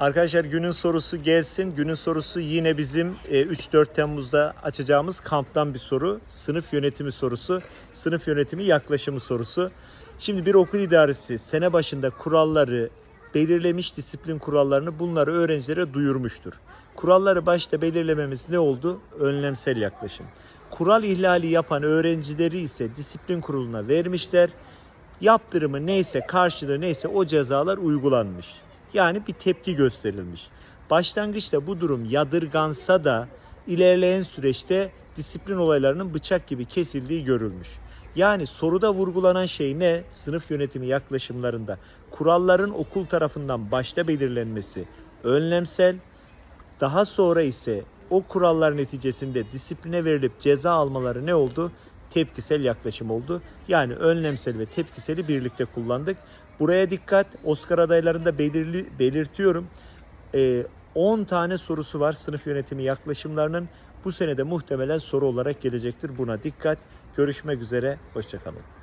Arkadaşlar günün sorusu gelsin. Günün sorusu yine bizim e, 3-4 Temmuz'da açacağımız kamptan bir soru. Sınıf yönetimi sorusu. Sınıf yönetimi yaklaşımı sorusu. Şimdi bir okul idaresi sene başında kuralları belirlemiş disiplin kurallarını bunları öğrencilere duyurmuştur. Kuralları başta belirlememiz ne oldu? Önlemsel yaklaşım. Kural ihlali yapan öğrencileri ise disiplin kuruluna vermişler. Yaptırımı neyse, karşılığı neyse o cezalar uygulanmış. Yani bir tepki gösterilmiş. Başlangıçta bu durum yadırgansa da ilerleyen süreçte disiplin olaylarının bıçak gibi kesildiği görülmüş. Yani soruda vurgulanan şey ne? Sınıf yönetimi yaklaşımlarında kuralların okul tarafından başta belirlenmesi önlemsel, daha sonra ise o kurallar neticesinde disipline verilip ceza almaları ne oldu? Tepkisel yaklaşım oldu. Yani önlemsel ve tepkiseli birlikte kullandık. Buraya dikkat. Oscar adaylarında belirli, belirtiyorum. Ee, 10 tane sorusu var sınıf yönetimi yaklaşımlarının. Bu senede muhtemelen soru olarak gelecektir. Buna dikkat. Görüşmek üzere. Hoşçakalın.